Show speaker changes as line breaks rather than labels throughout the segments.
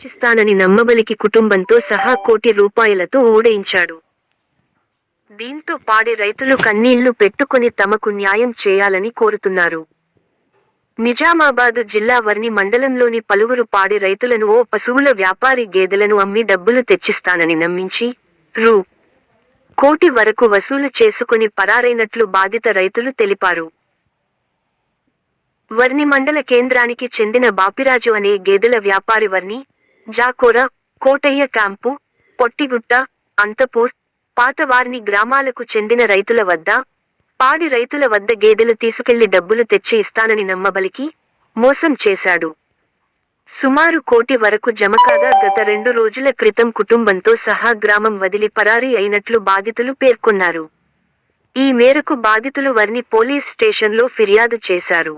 రక్షిస్తానని నమ్మబలికి కుటుంబంతో సహా కోటి రూపాయలతో ఊడయించాడు. దీంతో పాడి రైతులు కన్నీళ్ళు పెట్టుకుని తమకు న్యాయం చేయాలని కోరుతున్నారు. నిజామాబాదు జిల్లా వర్ణి మండలంలోని పలువురు పాడి రైతులను ఓ పశువుల వ్యాపారి గేదెలను అమ్మి డబ్బులు తెచ్చిస్తానని నమ్మించి రూ. కోటి వరకు వసూలు చేసుకుని పరారైనట్లు బాధిత రైతులు తెలిపారు. వర్ణి మండల కేంద్రానికి చెందిన బాపిరాజు అనే గేదెల వ్యాపారి వర్ణి జాకోర కోటయ్య క్యాంపు పొట్టిగుట్ట అంతపూర్ పాతవార్ని గ్రామాలకు చెందిన రైతుల వద్ద పాడి రైతుల వద్ద గేదెలు తీసుకెళ్ళి డబ్బులు తెచ్చి ఇస్తానని నమ్మబలికి మోసం చేశాడు. సుమారు కోటి వరకు జమ కాగా గత రెండు రోజుల క్రితం కుటుంబంతో సహా గ్రామం వదిలి పరారీ అయినట్లు బాధితులు పేర్కొన్నారు. ఈ మేరకు బాధితులు వర్ని పోలీస్ స్టేషన్లో ఫిర్యాదు చేశారు.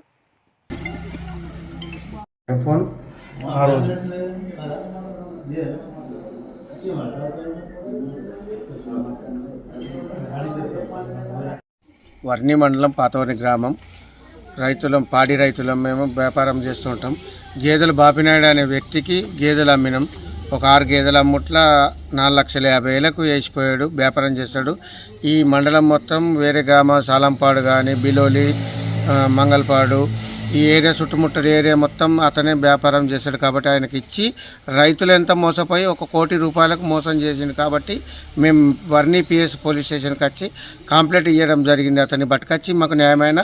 ఫోన్.
ఆ రోజు.
వర్ణి మండలం పాతవని గ్రామం. రైతులం పాడి రైతులం మేము వ్యాపారం చేస్తుంటాం. గేదెలు బాపినాయుడు అనే వ్యక్తికి గేదెలు అమ్మినాం. ఒక ఆరు గేదెల అమ్ముట్ల నాలుగు లక్షల యాభై వేలకు వేసిపోయాడు వ్యాపారం చేస్తాడు. ఈ మండలం మొత్తం వేరే గ్రామాలు సాలంపాడు కానీ బిలోలి మంగళపాడు ఈ ఏరియా చుట్టుముట్టడి ఏరియా మొత్తం అతనే వ్యాపారం చేశాడు కాబట్టి ఆయనకి ఇచ్చి రైతులు ఎంత మోసపోయి ఒక కోటి రూపాయలకు మోసం చేసిండు కాబట్టి మేము వర్ణి పిఎస్ పోలీస్ స్టేషన్కి వచ్చి కంప్లైంట్ ఇవ్వడం జరిగింది. అతన్ని పట్టుకొచ్చి మాకు న్యాయమైన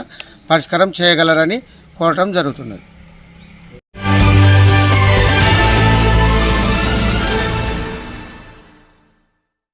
పరిష్కారం చేయగలరని కోరటం జరుగుతున్నది.